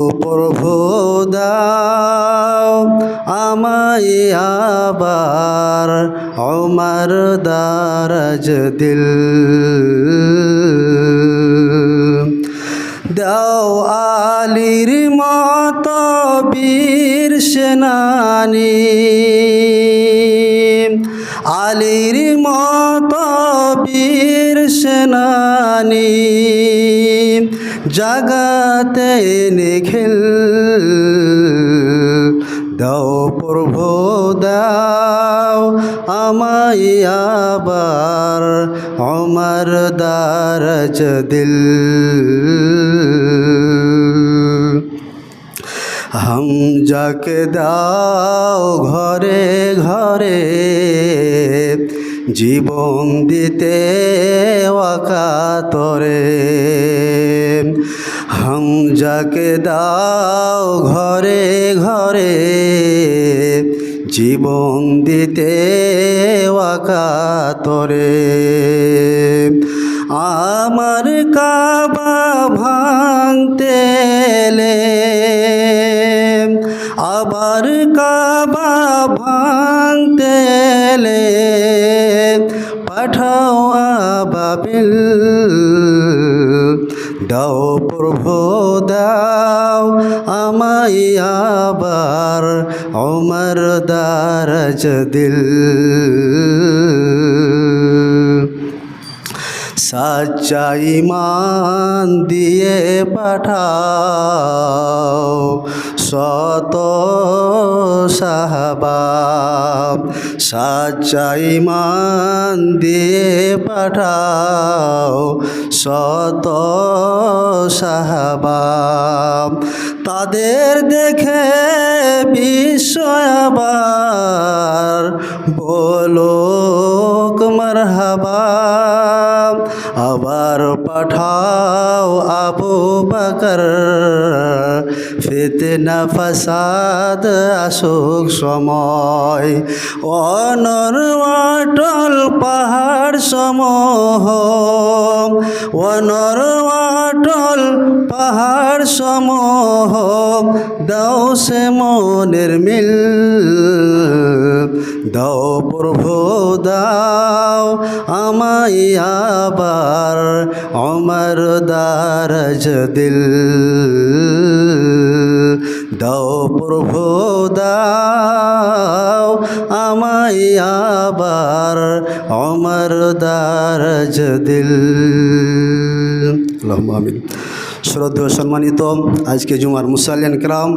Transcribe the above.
প্রভু আমায় আবার আমার দারাজ দিল। দাও আলির মত বীর সেনানি, আলির মত বীর সেনানি জাগাতে নিখিল, দাও প্রভু, দাও আমায় আবার আমার দারাজ দিল হাম যাকে দাও ঘরে ঘরে, জীবন দিতে হাম যাকে দাও ঘরে ঘরে জীবন দিতে ওয়াকাতরে আমার কাবা ভাঙতে আবার কাবা ভাঙতে পাঠাও আবাবিল দাও প্রভু দাও আমায় আবার অমর দারাজ দিল। সাচ্চা ইমান দিয়ে পাঠাও শত সাহাবাব সাচাই মান দিয়ে পাঠাও সত সাহাবাব। তাদের দেখে বিস্ময় আবার পাঠাও আবু বকর। ফিতনা ফাসাদ আসুক সময়, অনর অটল পাহাড় সমূহ। অনর অটল পাহাড় সমূহ, দাও সে মনের মিল। দাও প্রভু, দাও আমায় আবার অমর দারজ দিল। দাও প্রভু, দাও আমায় আবার অমর দারজ দিল। আল্লাহ আমিন। শ্রদ্ধা সম্মানিত আজকে জুমার মুসাল্লিয়ান ক্রাম